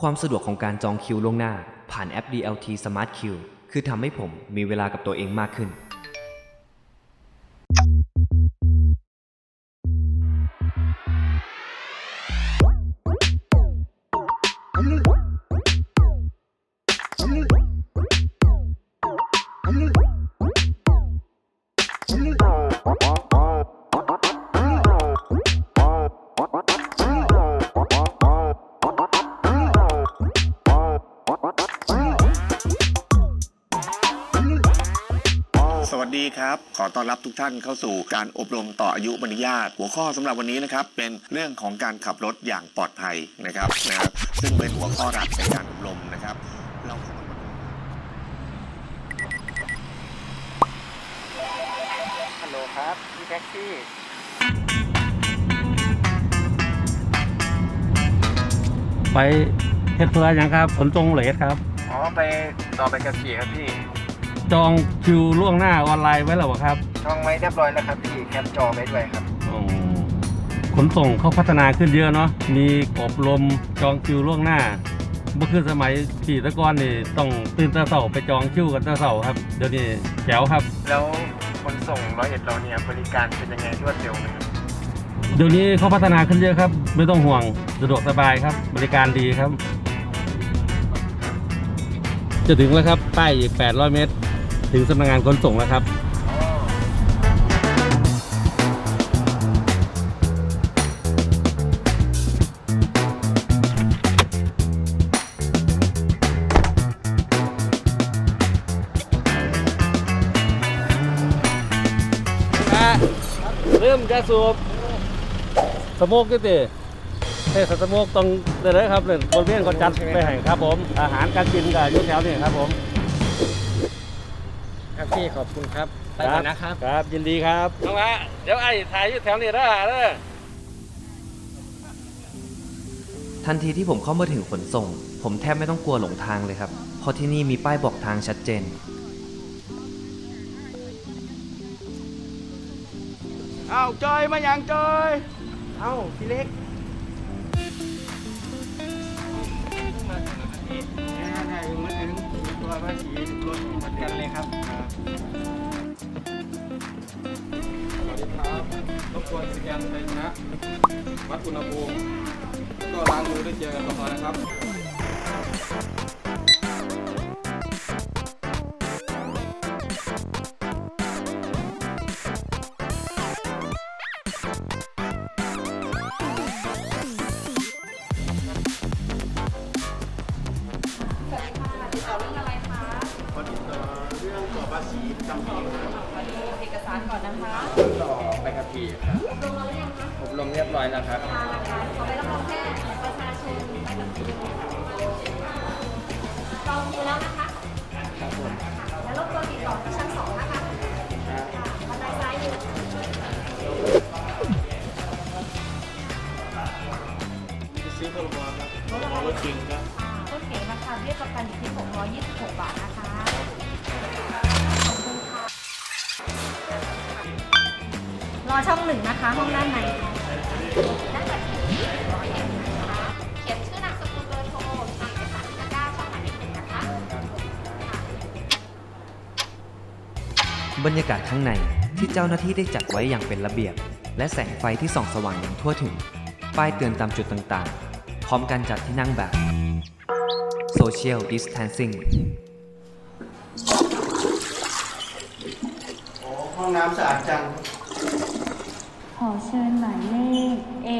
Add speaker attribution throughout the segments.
Speaker 1: ความสะดวกของการจองคิวล่วงหน้า ผ่านแอป DLT Smart Queue คือทำให้ผมมีเวลากับตัวเองมากขึ้น
Speaker 2: ดีครับ ขอต้อนรับทุกท่านเข้าสู่การอบรมต่ออายุบรรยาต หัวข้อสำหรับวันนี้นะครับ เป็นเรื่องของการขับรถอย่างปลอดภัยนะครับนะครับซึ่งเป็นหัวข้อหลักในการอบรมนะครับ เรา
Speaker 3: ฮัลโหลครับพี่แท็กซี่
Speaker 4: ไปเฮ็ดเพื่อหยังครับขนส่งเลทครับ
Speaker 3: อ๋อไปต่อไปกับขี่ครับพี่
Speaker 4: จองคิวล่วงหน้าออนไลน์ไว้แล้วเหรอครับ
Speaker 3: ช่องไว้เรียบร้อยแล้วครับพี่แคปจอไว้ด้วยครับ
Speaker 4: อืมขนส่งเขาพัฒนาขึ้นเยอะเนาะมีอบรมจองคิวล่วงหน้าเมื่อคืนสมัยขี่ตะกอนนี่ต้องตื่นแตะเสาไปจองคิวกันแตะเสาครับเดี๋ยวนี้แจ๋วครับ
Speaker 3: แล้วขนส่งร้อยเอ็ดเราเนี่ยบริการเป็นยังไงรวดเร็วไหมครับ
Speaker 4: เดี๋ยวนี้เขาพัฒนาขึ้นเยอะครับ ไม่ต้องห่วงสะดวกสบายครับ บริการดีครับ จะถึงแล้วครับป้ายอีก 800 เมตร ถึงสำนักงานขนส่งแล้วครับเริ่มจะสูบสโมกก็ติเทศสโมกต้องเนเลยครับเลยบริเวณเขาจัดไปให้ครับผม อาหารการกินกับยุ่แถวนี่ครับผม
Speaker 3: ครับพี่ขอบคุณครับไปก่อนนะครับ
Speaker 4: ครับยินดีครับน้องละเดี๋ยวไอ้ถ่ายอยู่แถวนี้นะเด้อ
Speaker 1: ทันทีที่ผมเข้ามาถึงขนส่ง ผมแทบไม่ต้องกลัวหลงทางเลยครับ เพราะที่นี่มีป้ายบอกทางชัดเจน
Speaker 3: เอาจอยมาอย่างจอย เอาพี่เล็กมาถึงมาถึงตัวภาษีรถเหมือนกันเลยครับ
Speaker 5: สวัสดีครับรบกวนสแกนไฟนะวัดอุณหภูมิแล้วก็ล้างมือด้วยเจลแอลกอฮอล์นะครับ
Speaker 6: ข้างในที่เจ้า
Speaker 1: หน้าที่ได้จัดไว้อย่างเป็นระเบียบ และแสงไฟที่ส่องสว่างอย่างทั่วถึง ป้ายเตือนตามจุดต่างๆ พร้อมการจัดที่นั่งแบบ Social Distancing
Speaker 3: ห้องน้ำสะอาดจัง
Speaker 7: ขอเชิญหมายเลข A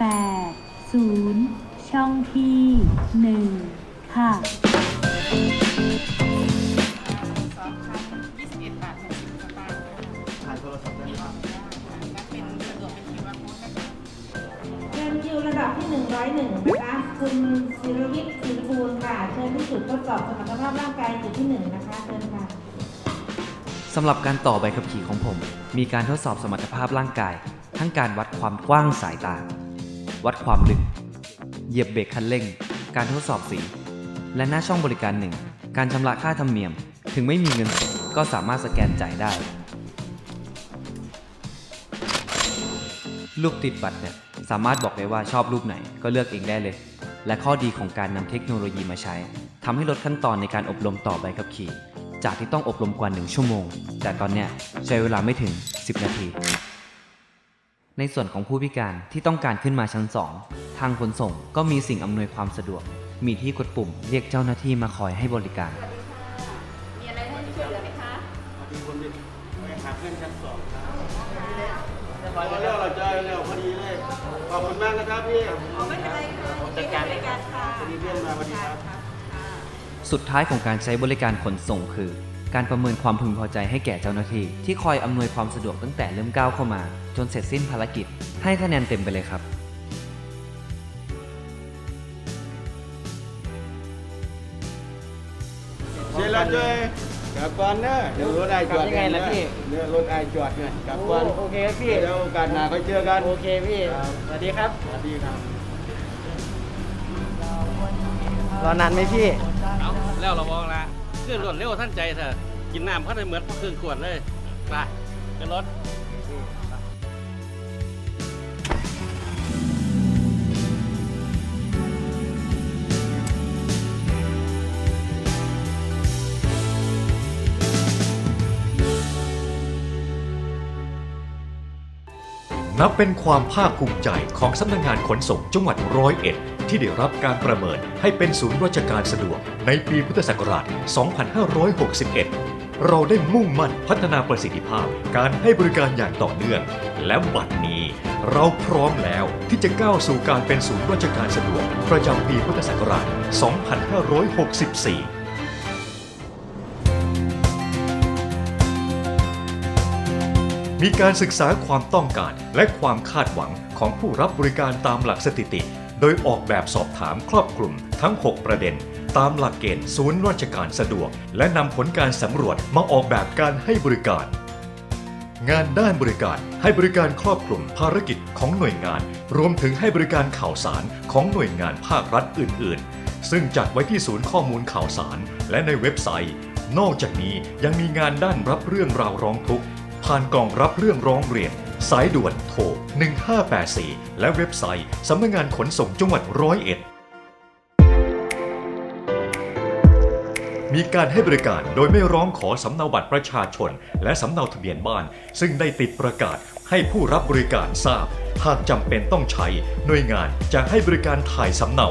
Speaker 7: 8 0 ช่องที่ 1 ค่ะ
Speaker 8: เชิญคิวระดับที่ 101 นะคะ คุณศิรวิทย์ศิรภูลค่ะ เชิญที่จุดทดสอบสมรรถภาพร่างกายจุดที่ 1 นะคะ เชิญค่ะ
Speaker 1: สำหรับการต่อใบขับขี่ของผม มีการทดสอบสมรรถภาพร่างกาย ทั้งการวัดความกว้างสายตา วัดความลึก เหยียบเบรกคันเร่ง การทดสอบสี และหน้าช่องบริการหนึ่ง การชำระค่าธรรมเนียม ถึงไม่มีเงินสดก็สามารถสแกนจ่ายได้ รูปติดบัตรเนี่ยสามารถบอกได้ว่าชอบรูปไหนก็เลือกเองได้เลย และข้อดีของการนำเทคโนโลยีมาใช้ทำให้ลดขั้นตอนในการอบรมต่อใบขับขี่ จากที่ต้องอบรมกว่า 1 ชั่วโมง แต่ตอนเนี้ยใช้เวลาไม่ถึง 10 นาที ในส่วนของผู้พิการที่ต้องการขึ้นมาชั้น 2 ทางขนส่งก็มีสิ่งอำนวยความสะดวก มีที่กดปุ่มเรียกเจ้าหน้าที่มาคอยให้บริการ
Speaker 6: มีอะไรให้ช่วยเหลือไหมคะ
Speaker 3: มีคนบินไปขับขึ้นชั้นสองครับ พอเร็วเราเจอเร็วพอดีเลย ขอบคุณมากนะครับพี่
Speaker 6: ไม่เป็นไรค่ะ
Speaker 3: จัดการ
Speaker 6: บริการค่ะ
Speaker 3: พอดีเพื่อนมาพอดีครับ
Speaker 1: สุดท้ายของการใช้บริการขนส่งคือ การประเมินความพึงพอใจให้แก่เจ้าหน้าที่ ที่คอยอำนวยความสะดวกตั้งแต่เริ่มก้าวเข้ามา จนเสร็จสิ้นภารกิจ ให้คะแนนเต็มไปเลยครับ
Speaker 3: อนเนอะเดี๋ยวรถไอจอด
Speaker 9: กลับยังไงล่ะพี่
Speaker 3: เดี๋ยวรถไอจอดเนี่ยกลับก่อน
Speaker 9: โอเคครับพี่
Speaker 3: เดี๋ยวโอกาสหน้าค่อยเจอกัน
Speaker 9: โอเคพี่สวัสดีครับ
Speaker 3: สวัสดีครับ
Speaker 9: รอนานไหมพี่
Speaker 4: เอาแล้วเราบอกละขึ้นรถเร็วท่านใจเถอะกินน้ำพัดให้เหมือนเครื่องขวดเลยไปขึ้นรถ
Speaker 10: นับเป็นความภาคภูมิใจของสำนักงานขนส่งจังหวัดร้อยเอ็ดที่ได้รับการประเมินให้เป็นศูนย์ราชการสะดวกในปีพุทธศักราช 2561 เราได้มุ่งมั่นพัฒนาประสิทธิภาพการให้บริการอย่างต่อเนื่อง และบัดนี้ เราพร้อมแล้วที่จะก้าวสู่การเป็นศูนย์ราชการสะดวกประจำปีพุทธศักราช 2564 มีการศึกษาความต้องการและความคาดหวังของผู้รับบริการตามหลักสถิติ โดยออกแบบสอบถามครอบคลุมทั้ง 6 ประเด็น ตามหลักเกณฑ์ศูนย์ราชการสะดวก และนำผลการสำรวจมาออกแบบการให้บริการ งานด้านบริการให้บริการครอบคลุมภารกิจของหน่วยงาน รวมถึงให้บริการข่าวสารของหน่วยงานภาครัฐอื่น ๆซึ่งจัดไว้ที่ศูนย์ข้อมูลข่าวสารและในเว็บไซต์ นอกจากนี้ยังมีงานด้านรับเรื่องราวร้องทุกข์ ผ่านกล่องรับเรื่องร้องเรียน สายด่วนโทร 1584 และเว็บไซต์สำนักงานขนส่งจังหวัดร้อยเอ็ด มีการให้บริการโดยไม่ร้องขอสำเนาบัตรประชาชน และสำเนาทะเบียนบ้าน ซึ่งได้ติดประกาศให้ผู้รับบริการทราบ หากจำเป็นต้องใช้ หน่วยงานจะให้บริการถ่ายสำเนา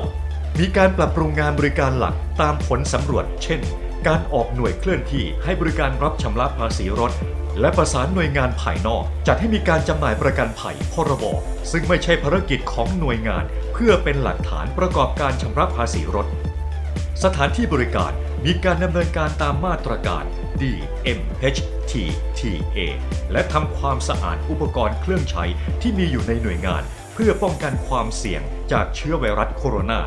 Speaker 10: มีการปรับปรุงงานบริการหลักตามผลสำรวจ เช่นการออกหน่วยเคลื่อนที่ให้บริการรับชำระภาษีรถ และประสานหน่วยงานภายนอก จัดให้มีการจำหน่ายประกันภัยพรบซึ่งไม่ใช่ภารกิจของหน่วยงาน เพื่อเป็นหลักฐานประกอบการชำระภาษีรถ สถานที่บริการมีการดำเนินการตามมาตรการ DMHTTA และทำความสะอาดอุปกรณ์เครื่องใช้ที่มีอยู่ในหน่วยงาน เพื่อป้องกันความเสี่ยงจากเชื้อไวรัสโคโรนา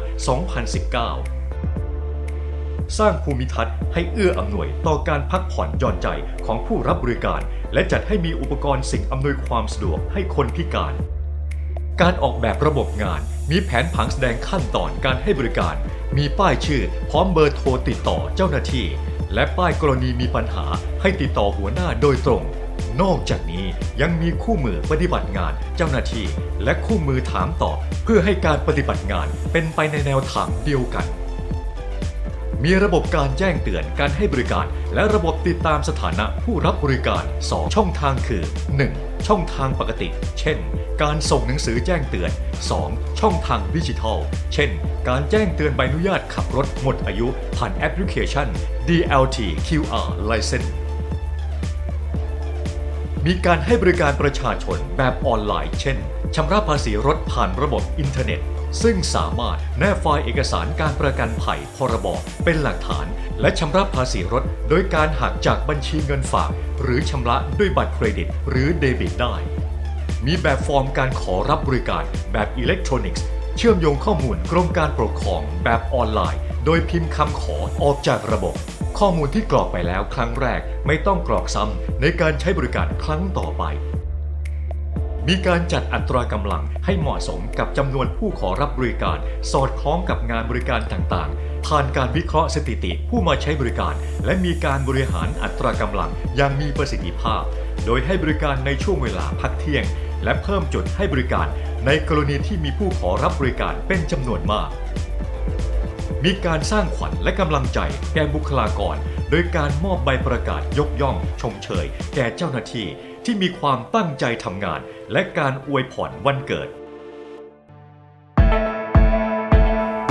Speaker 10: 2019 สร้างภูมิทัศน์ให้เอื้ออำนวยต่อการพักผ่อนหย่อนใจของผู้รับบริการ และจัดให้มีอุปกรณ์สิ่งอำนวยความสะดวกให้คนพิการ การออกแบบระบบงานมีแผนผังแสดงขั้นตอนการให้บริการ มีป้ายชื่อ พร้อมเบอร์โทรติดต่อเจ้าหน้าที่ และป้ายกรณีมีปัญหาให้ติดต่อหัวหน้าโดยตรงนอกจากนี้ยังมีคู่มือปฏิบัติงานเจ้าหน้าที่ และคู่มือถามตอบ เพื่อให้การปฏิบัติงานเป็นไปในแนวทางเดียวกัน มีระบบการแจ้งเตือนการให้บริการ และระบบติดตามสถานะผู้รับบริการ 2 ช่องทางคือ 1. ช่องทางปกติ เช่น การส่งหนังสือแจ้งเตือน 2. ช่องทางดิจิทัล เช่น การแจ้งเตือนใบอนุญาตขับรถหมดอายุผ่านแอปพลิเคชัน DLT QR License มีการให้บริการประชาชนแบบออนไลน์ เช่น ชำระภาษีรถผ่านระบบอินเทอร์เน็ต ซึ่งสามารถแนบไฟล์เอกสารการประกันภัยพรบเป็นหลักฐาน และชำระภาษีรถ โดยการหักจากบัญชีเงินฝาก หรือชำระด้วยบัตรเครดิต หรือเดบิตได้ มีแบบฟอร์มการขอรับบริการแบบอิเล็กทรอนิกส์ เชื่อมโยงข้อมูลกรมการปกครองแบบออนไลน์ โดยพิมพ์คำขอออกจากระบบ ข้อมูลที่กรอกไปแล้วครั้งแรกไม่ต้องกรอกซ้ำในการใช้บริการครั้งต่อไป มีการจัดอัตรากำลังให้เหมาะสมกับจำนวนผู้ขอรับบริการ สอดคล้องกับงานบริการต่างๆ ผ่านการวิเคราะห์สถิติผู้มาใช้บริการ และมีการบริหารอัตรากำลังอย่างมีประสิทธิภาพ โดยให้บริการในช่วงเวลาพักเที่ยง และเพิ่มจุดให้บริการ ในกรณีที่มีผู้ขอรับบริการเป็นจำนวนมาก มีการสร้างขวัญและกำลังใจแก่บุคลากร โดยการมอบใบประกาศยกย่อง ชมเชย แก่เจ้าหน้าที่ ที่มีความตั้งใจทำงาน และการอวยพรวันเกิด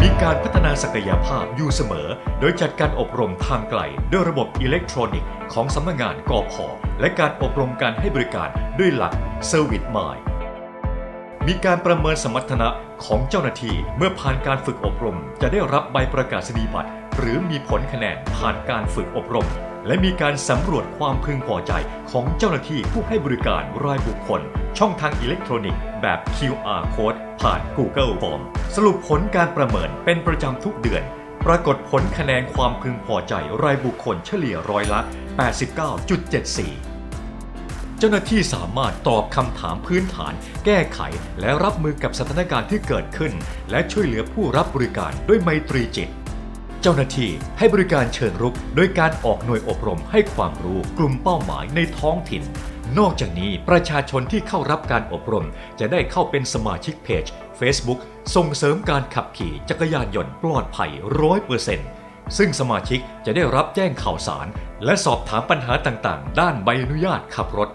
Speaker 10: มีการพัฒนาศักยภาพอยู่เสมอ โดยจัดการอบรมทางไกลด้วยระบบอิเล็กทรอนิกส์ของสำนักงานกอพอและการอบรมการให้บริการด้วยหลัก Service Mind มีการประเมินสมรรถนะของเจ้าหน้าที่เมื่อผ่านการฝึกอบรม จะได้รับใบประกาศนียบัตร หรือมีผลคะแนนผ่านการฝึกอบรม และมีการสำรวจความพึงพอใจของเจ้าหน้าที่ผู้ให้บริการรายบุคคล ช่องทางอิเล็กทรอนิกส์แบบ QR Code ผ่าน Google Form สรุปผลการประเมินเป็นประจำทุกเดือน ปรากฏผลคะแนนความพึงพอใจรายบุคคลเฉลี่ยร้อยละ 89.74 เจ้าหน้าที่สามารถตอบคำถามพื้นฐาน แก้ไข และรับมือกับสถานการณ์ที่เกิดขึ้น และช่วยเหลือผู้รับบริการด้วยไมตรีจิต เจ้าหน้าที่ให้บริการเชิญรุก โดยการออกหน่วยอบรมให้ความรู้กลุ่มเป้าหมายในท้องถิ่น นอกจากนี้ประชาชนที่เข้ารับการอบรม จะได้เข้าเป็นสมาชิกเพจ Facebook ส่งเสริมการขับขี่จักรยานยนต์ปลอดภัยร้อยเปอร์เซ็นต์ซึ่งสมาชิกจะได้รับแจ้งข่าวสาร และสอบถามปัญหาต่างๆ ด้านใบอนุญาตขับรถ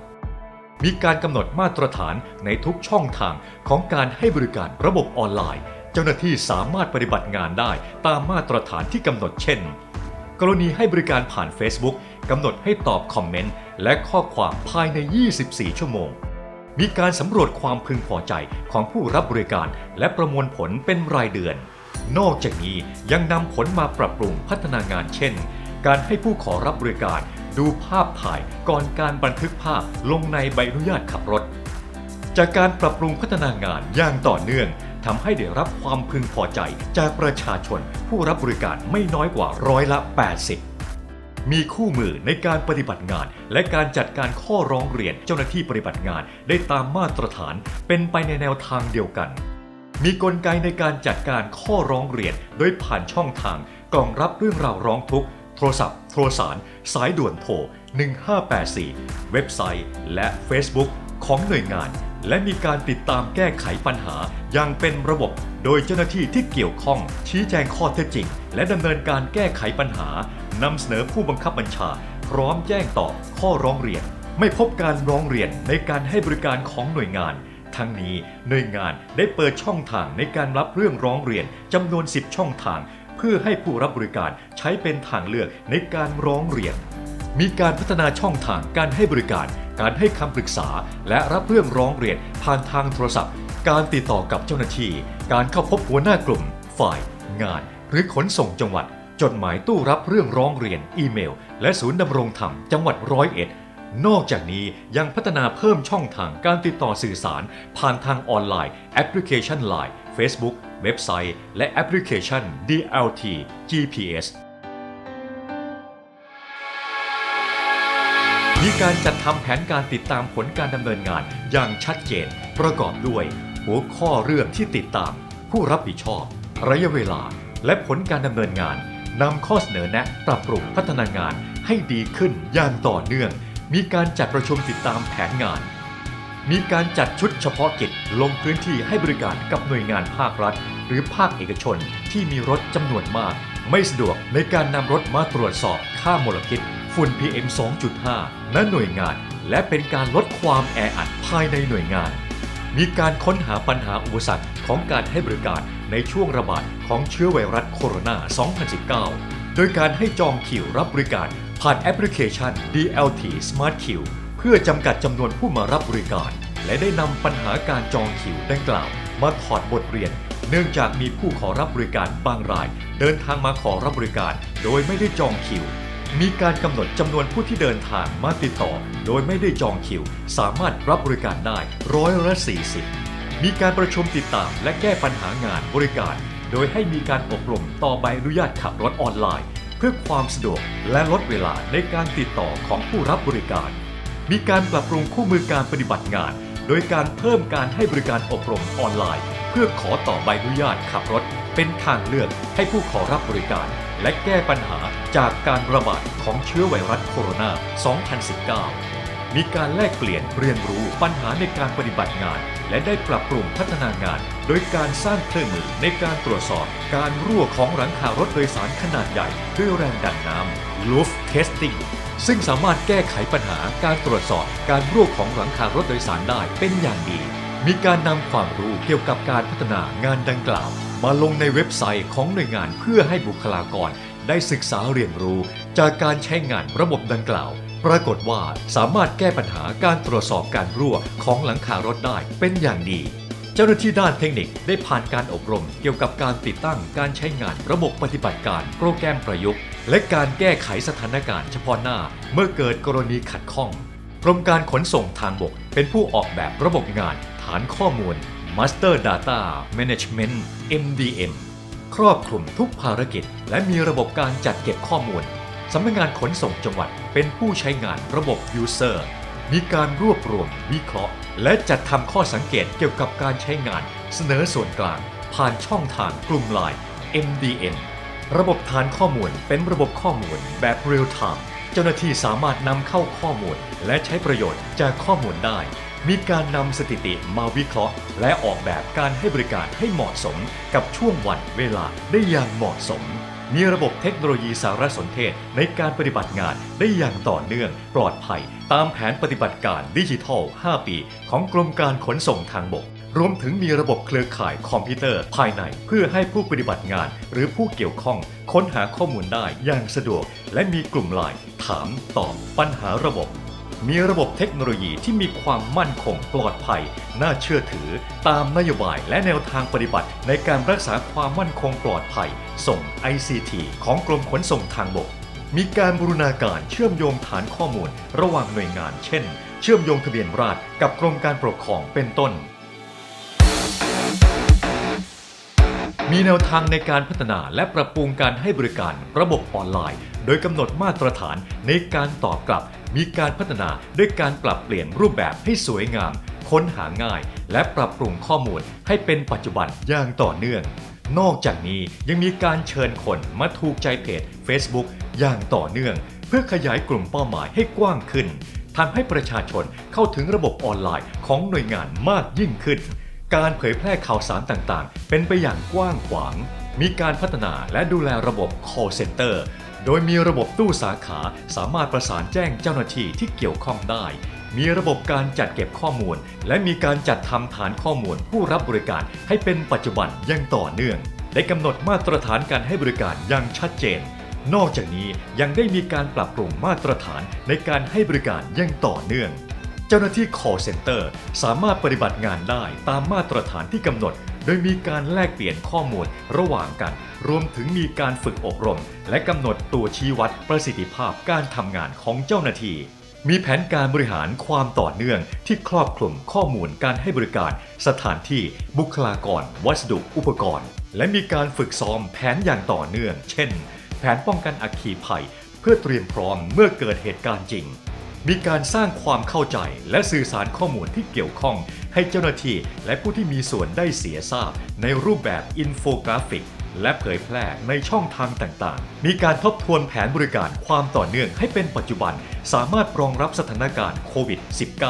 Speaker 10: มีการกำหนดมาตรฐานในทุกช่องทางของการให้บริการระบบออนไลน์ เจ้าหน้าที่สามารถปฏิบัติงานได้ตามมาตรฐานที่กำหนดเช่น กรณีให้บริการผ่าน Facebook กำหนดให้ตอบคอมเมนต์และข้อความภายใน 24 ชั่วโมง มีการสำรวจความพึงพอใจของผู้รับบริการและประมวลผลเป็นรายเดือน นอกจากนี้ยังนำผลมาปรับปรุงพัฒนางานเช่น การให้ผู้ขอรับบริการดูภาพถ่ายก่อนการบันทึกภาพลงในใบอนุญาตขับรถ จากการปรับปรุงพัฒนางานอย่างต่อเนื่องทำให้ได้รับความพึงพอใจจากประชาชนผู้รับบริการไม่น้อยกว่าร้อยละ 80มีคู่มือในการปฏิบัติงาน และการจัดการข้อร้องเรียนเจ้าหน้าที่ปฏิบัติงานได้ตามมาตรฐานเป็นไปในแนวทางเดียวกัน มีกลไกในการจัดการข้อร้องเรียนโดยผ่านช่องทางกล่องรับเรื่องราวร้องทุกข์ โทรศัพท์ โทรสาร สายด่วนโทร 1584 เว็บไซต์ และ Facebook ของหน่วยงาน และมีการติดตามแก้ไขปัญหาอย่างเป็นระบบ โดยเจ้าหน้าที่ที่เกี่ยวข้อง ชี้แจงข้อเท็จจริง และดำเนินการแก้ไขปัญหานำเสนอผู้บังคับบัญชา พร้อมแจ้งตอบข้อร้องเรียน ไม่พบการร้องเรียนในการให้บริการของหน่วยงาน ทั้งนี้หน่วยงานได้เปิดช่องทางในการรับเรื่องร้องเรียนจำนวน 10 ช่องทาง เพื่อให้ผู้รับบริการใช้เป็นทางเลือกในการร้องเรียน มีการพัฒนาช่องทางการให้บริการ การให้คำปรึกษา และรับเรื่องร้องเรียนผ่านทางโทรศัพท์ การติดต่อกับเจ้าหน้าที่ การเข้าพบหัวหน้ากลุ่ม ฝ่าย งาน หรือขนส่งจังหวัด จดหมายตู้รับเรื่องร้องเรียน อีเมล และศูนย์ดำรงธรรมจังหวัดร้อยเอ็ดนอกจากนี้ยังพัฒนาเพิ่มช่องทางการติดต่อสื่อสาร ผ่านทางออนไลน์ แอปพลิเคชัน Line Facebook เว็บไซต์ และแอปพลิเคชัน DLT GPS มีการจัดทำแผนการติดตามผลการดำเนินงานอย่างชัดเจน ประกอบด้วย หัวข้อเรื่องที่ติดตาม ผู้รับผิดชอบ ระยะเวลา และผลการดำเนินงานนำข้อเสนอแนะปรับปรุงพัฒนางานให้ดีขึ้นอย่างต่อเนื่อง มีการจัดประชุมติดตามแผนงาน มีการจัดชุดเฉพาะกิจลงพื้นที่ให้บริการกับหน่วยงานภาครัฐ หรือภาคเอกชนที่มีรถจำนวนมาก ไม่สะดวกในการนำรถมาตรวจสอบค่ามลพิษ ฝุ่น PM 2.5 ณหน่วยงาน และเป็นการลดความแออัดภายในหน่วยงาน มีการค้นหาปัญหาอุปสรรคของการให้บริการในช่วงระบาดของเชื้อไวรัสโคโรนา 2019 โดยการให้จองคิวรับบริการผ่านแอปพลิเคชัน DLT Smart Queue เพื่อจำกัดจำนวนผู้มารับบริการ และได้นำปัญหาการจองคิวดังกล่าวมาถอดบทเรียน เนื่องจากมีผู้ขอรับบริการบางราย เดินทางมาขอรับบริการ โดยไม่ได้จองคิว มีการกำหนดจำนวนผู้ที่เดินทางมาติดต่อ โดยไม่ได้จองคิว สามารถรับบริการได้ร้อยละ40 มีการประชุมติดตามและแก้ปัญหางานบริการ โดยให้มีการอบรมต่อใบอนุญาตขับรถออนไลน์ เพื่อความสะดวกและลดเวลาในการติดต่อของผู้รับบริการ มีการปรับปรุงคู่มือการปฏิบัติงาน โดยการเพิ่มการให้บริการอบรมออนไลน์ เพื่อขอต่อใบอนุญาตขับรถ เป็นทางเลือกให้ผู้ขอรับบริการ และแก้ปัญหาจากการระบาดของเชื้อไวรัสโคโรนา 2019 มีการแลกเปลี่ยนเรียนรู้ปัญหาในการปฏิบัติงาน และได้ปรับปรุงพัฒนางาน โดยการสร้างเครื่องมือในการตรวจสอบการรั่วของหลังคารถโดยสารขนาดใหญ่ด้วยแรงดันน้ำ Roof Testing ซึ่งสามารถแก้ไขปัญหาการตรวจสอบการรั่วของหลังคารถโดยสารได้เป็นอย่างดี มีการนำความรู้เกี่ยวกับการพัฒนางานดังกล่าวมาลงในเว็บไซต์ของหน่วยงานเพื่อให้บุคลากรได้ศึกษาเรียนรู้ จากการใช้งานระบบดังกล่าว ปรากฏว่าสามารถแก้ปัญหาการตรวจสอบการรั่วของหลังคารถได้เป็นอย่างดี เจ้าหน้าที่ด้านเทคนิคได้ผ่านการอบรม เกี่ยวกับการติดตั้งการใช้งานระบบปฏิบัติการโปรแกรมประยุกต์ และการแก้ไขสถานการณ์เฉพาะหน้า เมื่อเกิดกรณีขัดข้องกรมการขนส่งทางบก เป็นผู้ออกแบบระบบงาน ฐานข้อมูล Master Data Management MDM ครอบคลุมทุกภารกิจ และมีระบบการจัดเก็บข้อมูลสำนักงานขนส่งจังหวัดเป็นผู้ใช้งานระบบ User มีการรวบรวมวิเคราะห์ และจัดทำข้อสังเกตเกี่ยวกับการใช้งาน เสนอส่วนกลาง ผ่านช่องทางกลุ่มไลน์ MDM ระบบฐานข้อมูลเป็นระบบข้อมูลแบบ Real Time เจ้าหน้าที่สามารถนำเข้าข้อมูล และใช้ประโยชน์จากข้อมูลได้ มีการนำสถิติมาวิเคราะห์ และออกแบบการให้บริการให้เหมาะสมกับช่วงวันเวลาได้อย่างเหมาะสม มีระบบเทคโนโลยีสารสนเทศในการปฏิบัติงานได้อย่างต่อเนื่อง ปลอดภัย ตามแผนปฏิบัติการดิจิทัล 5 ปี ของกรมการขนส่งทางบก รวมถึงมีระบบเครือข่ายคอมพิวเตอร์ภายในเพื่อให้ผู้ปฏิบัติงาน หรือผู้เกี่ยวข้อง ค้นหาข้อมูลได้อย่างสะดวก และมีกลุ่มไลน์ถามตอบปัญหาระบบ มีระบบเทคโนโลยีที่มีความมั่นคงปลอดภัย น่าเชื่อถือ ตามนโยบายและแนวทางปฏิบัติ ในการรักษาความมั่นคงปลอดภัย ส่ง ICT ของกรมขนส่งทางบก มีการบูรณาการเชื่อมโยงฐานข้อมูล ระหว่างหน่วยงาน เช่น เชื่อมโยงทะเบียนราษฎรกับกรมการปกครองเป็นต้นมีแนวทางในการพัฒนาและปรับปรุงการให้บริการระบบออนไลน์ โดยกำหนดมาตรฐานในการตอบกลับ มีการพัฒนาด้วยการปรับเปลี่ยนรูปแบบให้สวยงาม ค้นหาง่าย และปรับปรุงข้อมูลให้เป็นปัจจุบันอย่างต่อเนื่อง นอกจากนี้ยังมีการเชิญคนมาถูกใจเพจ Facebook อย่างต่อเนื่อง เพื่อขยายกลุ่มเป้าหมายให้กว้างขึ้นทำให้ประชาชนเข้าถึงระบบออนไลน์ของหน่วยงานมากยิ่งขึ้น การเผยแพร่ข่าวสารต่างๆ เป็นไปอย่างกว้างขวาง มีการพัฒนาและดูแลระบบ call center โดยมีระบบตู้สาขาสามารถประสานแจ้งเจ้าหน้าที่ที่เกี่ยวข้องได้ มีระบบการจัดเก็บข้อมูล และมีการจัดทำฐานข้อมูลผู้รับบริการให้เป็นปัจจุบันย่งต่อเนื่อง ได้กำหนดมาตรฐานการให้บริการอย่างชัดเจน นอกจากนี้ยังได้มีการปรับปรุงมาตรฐานในการให้บริการย่งต่อเนื่อง เจ้าหน้าที่ call center สามารถปฏิบัติงานได้ตามมาตรฐานที่กำหนด โดยมีการแลกเปลี่ยนข้อมูลระหว่างกัน รวมถึงมีการฝึกอบรม และกำหนดตัวชี้วัดประสิทธิภาพการทำงานของเจ้าหน้าที่ มีแผนการบริหารความต่อเนื่องที่ครอบคลุมข้อมูลการให้บริการ สถานที่บุคลากร วัสดุอุปกรณ์ และมีการฝึกซ้อมแผนอย่างต่อเนื่อง เช่น แผนป้องกันอัคคีภัย เพื่อเตรียมพร้อมเมื่อเกิดเหตุการณ์จริง มีการสร้างความเข้าใจและสื่อสารข้อมูลที่เกี่ยวข้อง ให้เจ้าหน้าที่และผู้ที่มีส่วนได้เสียทราบ ในรูปแบบอินโฟกราฟิก และเผยแพร่ในช่องทางต่างๆ มีการทบทวนแผนบริการความต่อเนื่องให้เป็นปัจจุบัน สามารถรองรับสถานการณ์โควิด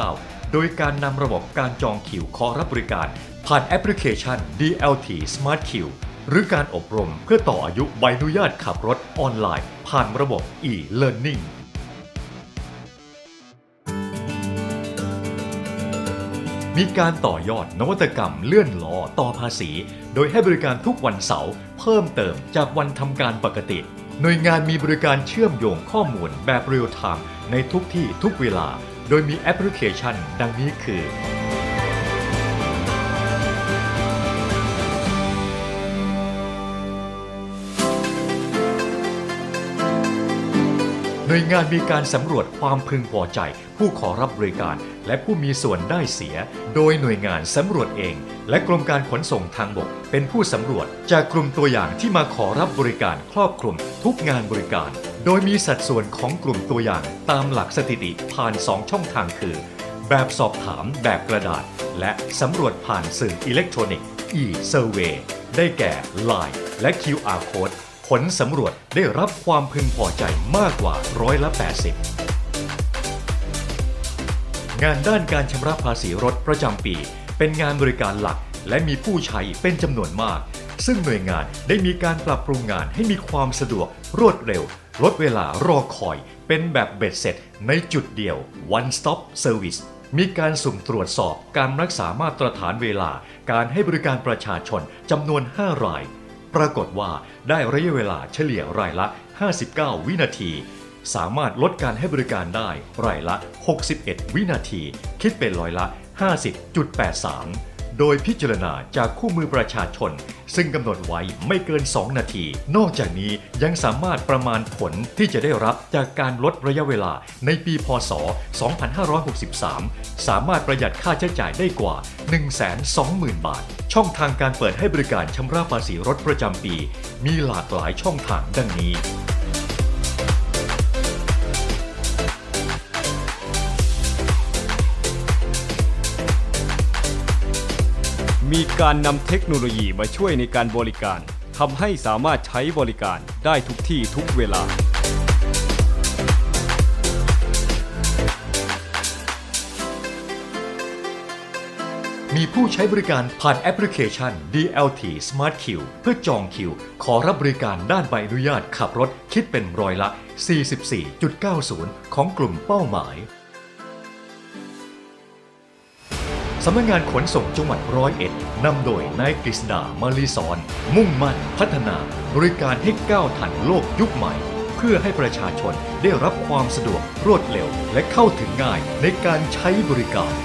Speaker 10: -19 โดยการนำระบบการจองคิวขอรับบริการ ผ่านแอปพลิเคชัน DLT Smart Queue หรือการอบรมเพื่อต่ออายุใบอนุญาตขับรถออนไลน์ ผ่านระบบ e-learning มีการต่อยอดนวัตกรรมเลื่อนล้อต่อภาษี โดยให้บริการทุกวันเสาร์เพิ่มเติมจากวันทำการปกติ หน่วยงานมีบริการเชื่อมโยงข้อมูลแบบเรียลไทม์ในทุกที่ทุกเวลา โดยมีแอปพลิเคชันดังนี้คือ วยงานมีการสำรวจความพึงพอใจ ผู้ขอรับบริการ และผู้มีส่วนได้เสีย โดยหน่วยงานสำรวจเอง และกรมการขนส่งทางบก เป็นผู้สำรวจจากกลุ่มตัวอย่างที่มาขอรับบริการครอบคลุมทุกงานบริการ โดยมีสัดส่วนของกลุ่มตัวอย่างตามหลักสถิติผ่าน 2 ช่องทางคือ แบบสอบถามแบบกระดาษ และสำรวจผ่านสื่ออิเล็กทรอนิกส์ e-survey ได้แก่ Line และ QR Code ผลสำรวจได้รับความพึงพอใจมากกว่าร้อยละ 80 งานด้านการชำระภาษีรถประจำปี เป็นงานบริการหลักและมีผู้ใช้เป็นจำนวนมาก ซึ่งหน่วยงานได้มีการปรับปรุงงานให้มีความสะดวกรวดเร็ว ลดเวลารอคอย เป็นแบบเบ็ดเสร็จในจุดเดียว one stop service มีการสุ่มตรวจสอบการรักษามาตรฐานเวลา การให้บริการประชาชนจำนวน 5 ราย ปรากฏว่าได้ระยะเวลาเฉลี่ยรายละ 59 วินาที สามารถลดการให้บริการได้รายละ 61 วินาที คิดเป็นร้อยละ 50.83 โดยพิจารณาจากคู่มือประชาชน ซึ่งกำหนดไว้ไม่เกิน 2 นาที นอกจากนี้ยังสามารถประมาณผลที่จะได้รับจากการลดระยะเวลาในปีพศ 2563 สามารถประหยัดค่าใช้จ่ายได้กว่า 120,000 บาท ช่องทางการเปิดให้บริการชำระภาษีรถประจำปี มีหลากหลายช่องทางดังนี้
Speaker 11: มีการนำเทคโนโลยีมาช่วยในการบริการทำให้สามารถใช้บริการได้ทุกที่ทุกเวลา
Speaker 10: มีผู้ใช้บริการผ่านแอปพลิเคชัน DLT Smart Q เพื่อจองคิว ขอรับบริการด้านใบอนุญาตขับรถคิดเป็นร้อยละ 44.90 ของกลุ่มเป้าหมายสำนักงานขนส่งจังหวัดร้อยเอ็ดนำโดยนายกฤษดามาลีสอน มุ่งมั่นพัฒนา บริการให้ก้าวทันโลกยุคใหม่ เพื่อให้ประชาชนได้รับความสะดวกรวดเร็ว และเข้าถึงง่ายในการใช้บริการ